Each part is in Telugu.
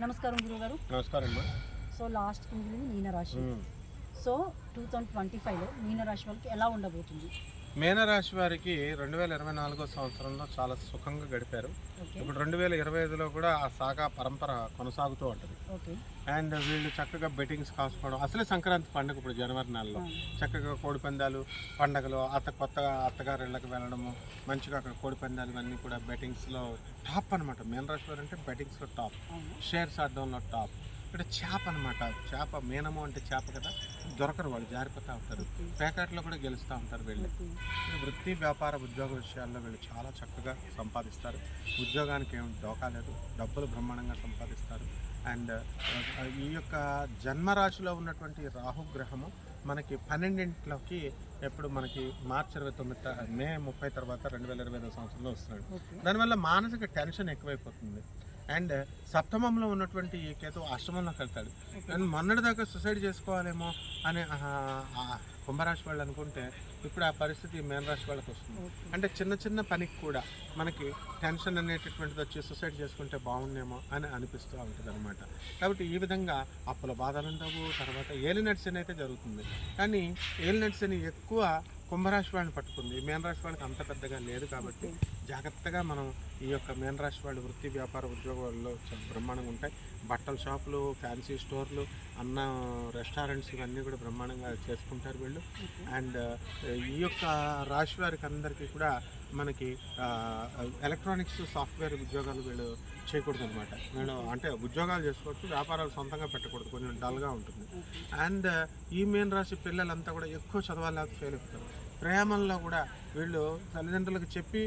నమస్కారం గురుగారు. నమస్కారం అమ్మా. సో లాస్ట్ మిగిలింది మీనరాశి. సో టూ థౌజండ్ ట్వంటీ ఫైవ్లో మీనరాశి వాళ్ళకి ఎలా ఉండబోతుంది? మీనరాశి వారికి రెండు వేల ఇరవై నాలుగో సంవత్సరంలో చాలా సుఖంగా గడిపారు. ఇప్పుడు రెండు వేల ఇరవై ఐదులో కూడా ఆ సాగా పరంపర కొనసాగుతూ ఉంటుంది. అండ్ వీళ్ళు చక్కగా బెట్టింగ్స్ కాసుకోవడం అసలే సంక్రాంతి పండుగ ఇప్పుడు జనవరి నెలలో. చక్కగా కోడి పందాలు పండగలు అత్త కొత్తగా అత్తగారి ఇళ్ళకి వెళ్ళడము మంచిగా అక్కడ కోడి పందాలు ఇవన్నీ కూడా బెట్టింగ్స్లో టాప్ అనమాట మీనరాశి వారు అంటే బెట్టింగ్స్లో టాప్. షేర్స్ ఆడడంలో టాప్. ఇక్కడ చేప అనమాట చేప మీనము అంటే చేప కదా? దొరకరు వాళ్ళు జారిపోతూ ఉంటారు. ప్యాకెట్లో కూడా గెలుస్తూ ఉంటారు వీళ్ళు. వృత్తి వ్యాపార ఉద్యోగ విషయాల్లో వీళ్ళు చాలా చక్కగా సంపాదిస్తారు. ఉద్యోగానికి ఏం డోకా లేదు. డబ్బులు బ్రహ్మాండంగా సంపాదిస్తారు. అండ్ ఈ యొక్క జన్మరాశిలో ఉన్నటువంటి రాహుగ్రహము మనకి పన్నెండింటిలోకి ఎప్పుడు మనకి మార్చి ఇరవై తొమ్మిది మే ముప్పై తర్వాత రెండు వేల ఇరవై ఐదో సంవత్సరంలో వస్తున్నాడు. దానివల్ల మానసిక టెన్షన్ ఎక్కువైపోతుంది. అండ్ సప్తమంలో ఉన్నటువంటి ఈ కేతు అష్టమంలోకి వెళ్తాడు అండ్ మొన్నటిదాకా సూసైడ్ చేసుకోవాలేమో అని కుంభరాశి వాళ్ళు అనుకుంటే ఇప్పుడు ఆ పరిస్థితి మేనరాశి వాళ్ళకి వస్తుంది. అంటే చిన్న చిన్న పనికి కూడా మనకి టెన్షన్ అనేటటువంటిది వచ్చి సూసైడ్ చేసుకుంటే బాగుండేమో అని అనిపిస్తూ ఉంటుంది అనమాట కాబట్టి ఈ విధంగా అప్పుల బాధలు ఉండవు తర్వాత ఏలినట్ శని అయితే జరుగుతుంది. కానీ ఏలినట్ శని ఎక్కువ కుంభరాశి వాళ్ళని పట్టుకుంది. మీనరాశి వాళ్ళకి అంత పెద్దగా లేదు కాబట్టి జాగ్రత్తగా మనం ఈ యొక్క మీనరాశి వాళ్ళు వృత్తి వ్యాపార ఉద్యోగాల్లో చాలా బ్రహ్మాండంగా ఉంటాయి. బట్టల షాపులు ఫ్యాన్సీ స్టోర్లు అన్న రెస్టారెంట్స్ ఇవన్నీ కూడా బ్రహ్మాండంగా చేసుకుంటారు వీళ్ళు. అండ్ ఈ యొక్క రాశి వారికి అందరికీ కూడా మనకి ఎలక్ట్రానిక్స్ సాఫ్ట్వేర్ ఉద్యోగాలు వీళ్ళు చేయకూడదు అనమాట వీళ్ళు అంటే ఉద్యోగాలు చేసుకోవచ్చు వ్యాపారాలు సొంతంగా పెట్టకూడదు. కొంచెం డల్గా ఉంటుంది. అండ్ ఈ మెయిన్ రాశి పిల్లలంతా కూడా ఎక్కువ చదవాలి ఫెయిల్ అవుతారు ప్రేమల్లో కూడా వీళ్ళు తల్లిదండ్రులకు చెప్పి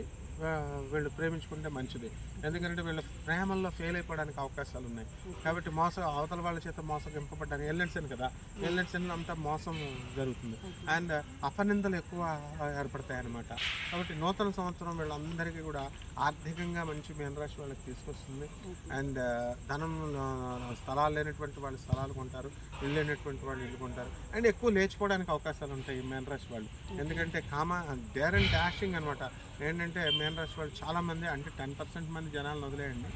వీళ్ళు ప్రేమించుకుంటే మంచిది. ఎందుకంటే వీళ్ళ ప్రేమల్లో ఫెయిల్ అయిపోవడానికి అవకాశాలు ఉన్నాయి కాబట్టి మోసం అవతల వాళ్ళ చేత మోసగింపబడ్డానికి ఎల్ఎన్సెన్ కదా. ఎల్ఎన్సెన్లో అంతా మోసం జరుగుతుంది. అండ్ అపనిందలు ఎక్కువ ఏర్పడతాయి అన్నమాట. కాబట్టి నూతన సంవత్సరం వీళ్ళందరికీ కూడా ఆర్థికంగా మంచి మీనరాశి వాళ్ళకి తీసుకొస్తుంది. అండ్ ధనం స్థలాలు లేనటువంటి వాళ్ళు స్థలాలు కొంటారు. ఇల్లు లేనటువంటి వాళ్ళు ఇల్లు కొంటారు. అండ్ ఎక్కువ లేచిపోవడానికి అవకాశాలు ఉంటాయి ఈ మీనరాశి వాళ్ళు. ఎందుకంటే కామ డేర్ అండ్ డాషింగ్ అనమాట ఏంటంటే మీనరాశి వాళ్ళు చాలామంది అంటే టెన్ పర్సెంట్ మంది జనాలను వదిలేయండి.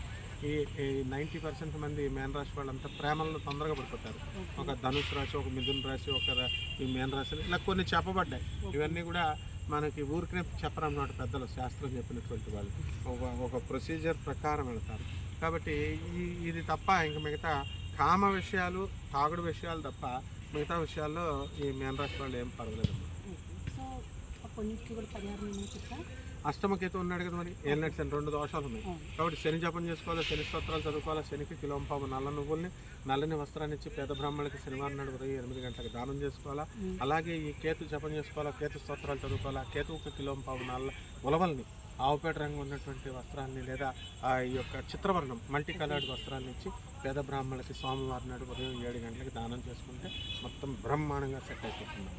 ఈ నైంటీ పర్సెంట్ మంది మేన రాశి వాళ్ళంతా ప్రేమల్లో తొందరగా పడిపోతారు. ఒక ధనుసు రాశి ఒక మిథున రాశి ఒక ఈ మేన రాశి ఇలా కొన్ని చెప్పబడ్డాయి. ఇవన్నీ కూడా మనకి ఊరికనే చెప్పరన్నమాట పెద్దలు శాస్త్రం చెప్పినటువంటి వాళ్ళు. ఒక ఒక ప్రొసీజర్ ప్రకారం వెళ్తారు. కాబట్టి ఈ ఇది తప్ప ఇంక మిగతా కామ విషయాలు తాగుడు విషయాలు తప్ప మిగతా విషయాల్లో ఈ మేన రాశి వాళ్ళు ఏం పర్వాలేదు అష్టమకేతు ఉన్నాడు కదా మరి. ఏళ్ళనట్టు శని రెండు దోషాలు ఉన్నాయి. కాబట్టి శని జపం చేసుకోవాలి శని స్తోత్రాలు చదువుకోవాలి? శనికి కిలోంపాము నల్ల నువ్వుల్ని నల్లని వస్త్రాన్ని ఇచ్చి పేద బ్రాహ్మణులకి శనివారం నాడు ఉదయం ఎనిమిది గంటలకు దానం చేసుకోవాలా? అలాగే ఈ కేతు జపం చేసుకోవాలా కేతు స్తోత్రాలు చదువుకోవాలా? కేతువుకి కిలోంపాము నల్ల ఉలవల్ని ఆవుపేట రంగు ఉన్నటువంటి వస్త్రాన్ని లేదా ఆ ఈ యొక్క చిత్రవర్ణం మల్టీ కలర్డ్ వస్త్రాన్ని ఇచ్చి పేద బ్రాహ్మణులకి సోమవారం నాడు ఉదయం ఏడు గంటలకి దానం చేసుకుంటే మొత్తం బ్రహ్మాండంగా సెట్ అయిపోతుంది.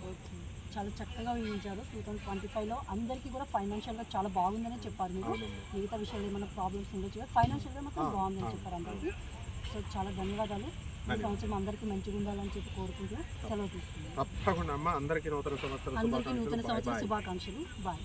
చాలా చక్కగా వివరించారు. టూ థౌసండ్ ట్వంటీ ఫైవ్లో అందరికీ కూడా ఫైనాన్షియల్గా చాలా బాగుందని చెప్పారు మీరు. మిగతా విషయాలు ఏమైనా ప్రాబ్లమ్స్ ఉండొచ్చు ఫైనాన్షియల్గా మాత్రం బాగుందని చెప్పారు అందరికీ. సో చాలా ధన్యవాదాలు. ఈ సంవత్సరం అందరికీ మంచిగా ఉండాలని చెప్పి కోరుకుంటూ సెలవు తీసుకున్నాను తప్పకుండా అమ్మ అందరికీ నూతన సంవత్సర అందరికీ నూతన సంవత్సర శుభాకాంక్షలు. బాయ్